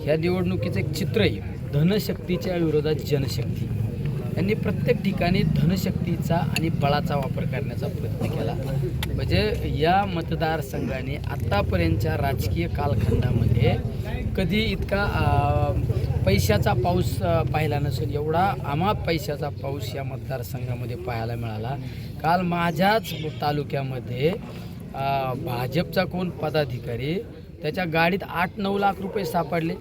ह्या निवडणुकीचं एक चित्र आहे. धनशक्तीच्या विरोधात जनशक्ती. यांनी प्रत्येक ठिकाणी धनशक्तीचा आणि बळाचा वापर करण्याचा प्रयत्न केला. म्हणजे या मतदारसंघाने आत्तापर्यंतच्या राजकीय कालखंडामध्ये कधी इतका पैशाचा पाऊस पाहिला नसेल एवढा अमाप पैशाचा पाऊस या मतदारसंघामध्ये पाहायला मिळाला. काल माझ्याच तालुक्यामध्ये भाजपचा कोण पदाधिकारी त्याच्या गाडीत आठ नऊ लाख रुपये सापडले.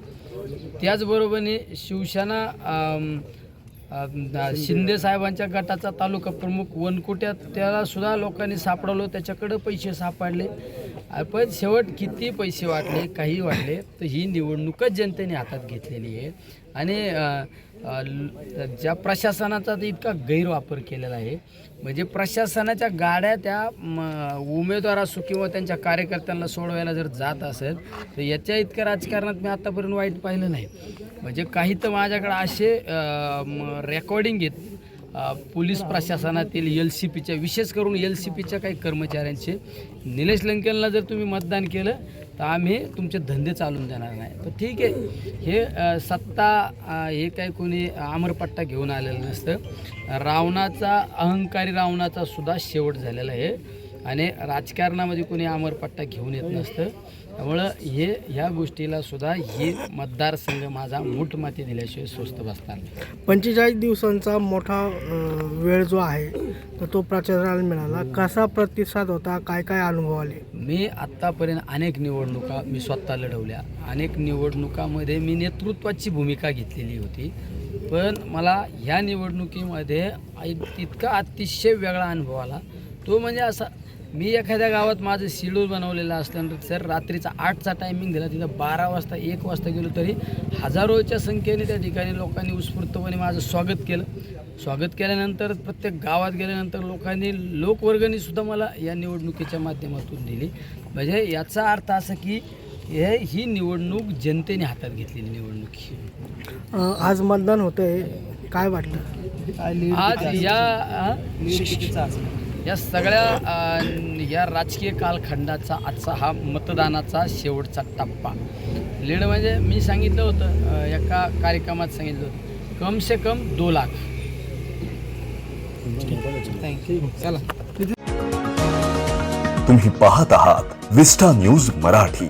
त्याचबरोबरीने शिवसेना शिंदे साहेबांच्या गटाचा तालुका प्रमुख वनकुट्यात त्याला सुद्धा लोकांनी सापडवलं. त्याच्याकडं पैसे सापडले. पण शेवट किती पैसे वाटले काही वाटले तर ही निवडणूकच जनतेने हातात घेतलेली आहे. आणि ज्या प्रशासनाचा तर इतका गैरवापर केलेला आहे म्हणजे प्रशासनाच्या गाड्या त्या म, उमेदवार असो किंवा त्यांच्या कार्यकर्त्यांना सोडवायला जर जात असेल तर याच्या इतक्या राजकारणात मी आत्तापर्यंत वाईट पाहिलं नाही. म्हणजे काही तर माझ्याकडे असे रेकॉर्डिंग आहेत पोलीस प्रशासनातील एल सी पीच्या विशेष करून एल सी पीच्या काही कर्मचाऱ्यांचे. निलेश लंकेनला जर तुम्ही मतदान केलं तर आम्ही तुमचे धंदे चालून देणार नाही. तर ठीक आहे. हे सत्ता हे काही कोणी अमरपट्टा घेऊन आलेलं नसतं. रावणाचा अहंकारी रावणाचा सुद्धा शेवट झालेला आहे. आणि राजकारणामध्ये कोणी अमरपट्टा घेऊन येत नसतं. त्यामुळं हे ह्या गोष्टीला सुद्धा हे मतदारसंघ माझा मूठ माती दिल्याशिवाय स्वस्त नाही. पंचेचाळीस दिवसांचा मोठा वेळ जो आहे तर तो प्रचाराला मिळाला. कसा प्रतिसाद होता? काय काय अनुभव आले? मी आत्तापर्यंत अनेक निवडणुका मी स्वतः लढवल्या. अनेक निवडणुकामध्ये मी नेतृत्वाची भूमिका घेतलेली होती. पण मला ह्या निवडणुकीमध्ये एक तितका अतिशय वेगळा अनुभव आला. तो म्हणजे असा मी एखाद्या गावात माझं शेड्यूल बनवलेलं असल्यानंतर सर रात्रीचा आठचा टायमिंग दिला. तिथं बारा वाजता एक वाजता गेलो तरी हजारोच्या संख्येने त्या ठिकाणी लोकांनी उत्स्फूर्तपणे माझं स्वागत केलं. स्वागत केल्यानंतर प्रत्येक गावात गेल्यानंतर लोकांनी लोकवर्गणीसुद्धा मला या निवडणुकीच्या माध्यमातून दिली. म्हणजे याचा अर्थ असा की हे ही निवडणूक जनतेने हातात घेतलेली निवडणूक ही. आज मतदान होतंय. काय वाटतं? आज या या सगळ्या या राजकीय कालखंडाचा आजचा हा मतदानाचा शेवटचा टप्पा. लीड म्हणजे मी सांगितलं होतं एका कार्यक्रमात सांगितलं होतं कम से कम दो लाख. थँक्यू चला. तुम्ही पाहत आहात विस्टा न्यूज मराठी.